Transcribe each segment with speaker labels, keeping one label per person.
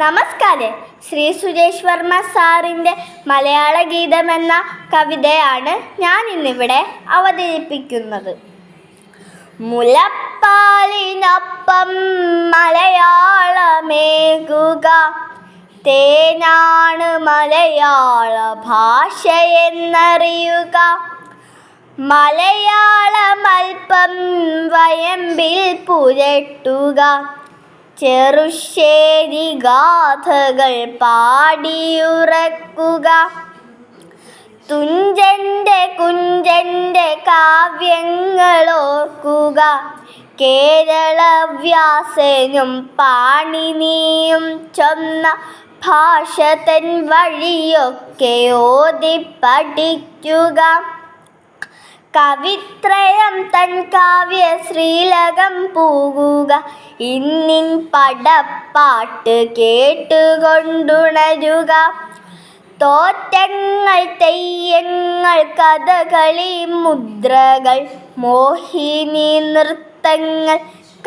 Speaker 1: നമസ്കാരം. ശ്രീ സുരേഷ് വർമ്മ സാറിന്റെ മലയാള ഗീതം എന്ന കവിതയാണ് ഞാൻ ഇന്നിവിടെ അവതരിപ്പിക്കുന്നത്. മുലപ്പാലിനൊപ്പം മലയാളമേകുക. തേനാണ് മലയാള ഭാഷയെന്നറിയുക. മലയാളമൽപ്പം വയമ്പിൽ പുരട്ടുക. ചെറുശ്ശേരി ഗാഥകൾ പാടിയുറക്കുക. തുഞ്ചന്റെ കുഞ്ചന്റെ കാവ്യങ്ങളോർക്കുക. കേരളവ്യാസനും പാണിനിയും ചൊന്ന ഭാഷ തൻ വഴിയൊക്കെ ഓതി പഠിക്കുക കവിത്രയം തൻ കാവ്യ ശ്രീലകം പൂകുക. ഇന്നിൻ പടപ്പാട്ട് കേട്ടുകൊണ്ടുണരുക. തോറ്റങ്ങൾ തെയ്യങ്ങൾ കഥകളി മുദ്രകൾ മോഹിനി നൃത്തങ്ങൾ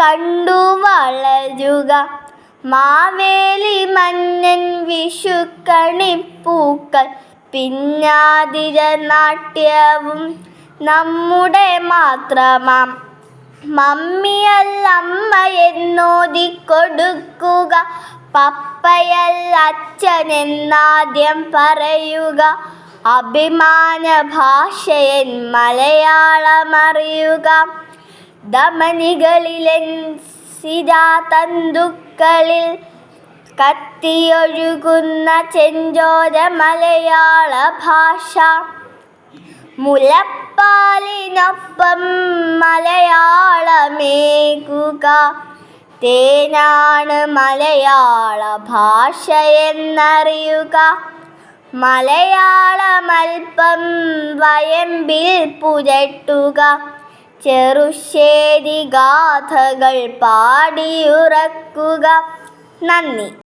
Speaker 1: കണ്ടു വളരുക. മാവേലി മന്നൻ വിഷുക്കണിപ്പൂക്കൾ പിന്നാതിര നാട്യവും നമ്മുടെ മാത്രമാം. മമ്മിയല്ലമ്മ എന്നോതി കൊടുക്കുക പപ്പയല്ല അച്ഛൻ എന്നാദ്യം പറയുക. അഭിമാന ഭാഷയൻ മലയാളമറിയുക. ദമനികളിലെ സിരാതന്തുക്കളിൽ കത്തിയൊഴുകുന്ന ചെഞ്ചോര മലയാള ഭാഷ മുലപ്പാലിനൊപ്പം മലയാളമേകുക. തേനാണ് മലയാള ഭാഷയെന്നറിയുക. മലയാളമൽപ്പം വയമ്പിൽ പുരട്ടുക. ചെറുശ്ശേരി ഗാഥകൾ പാടിയുറക്കുക. നന്ദി.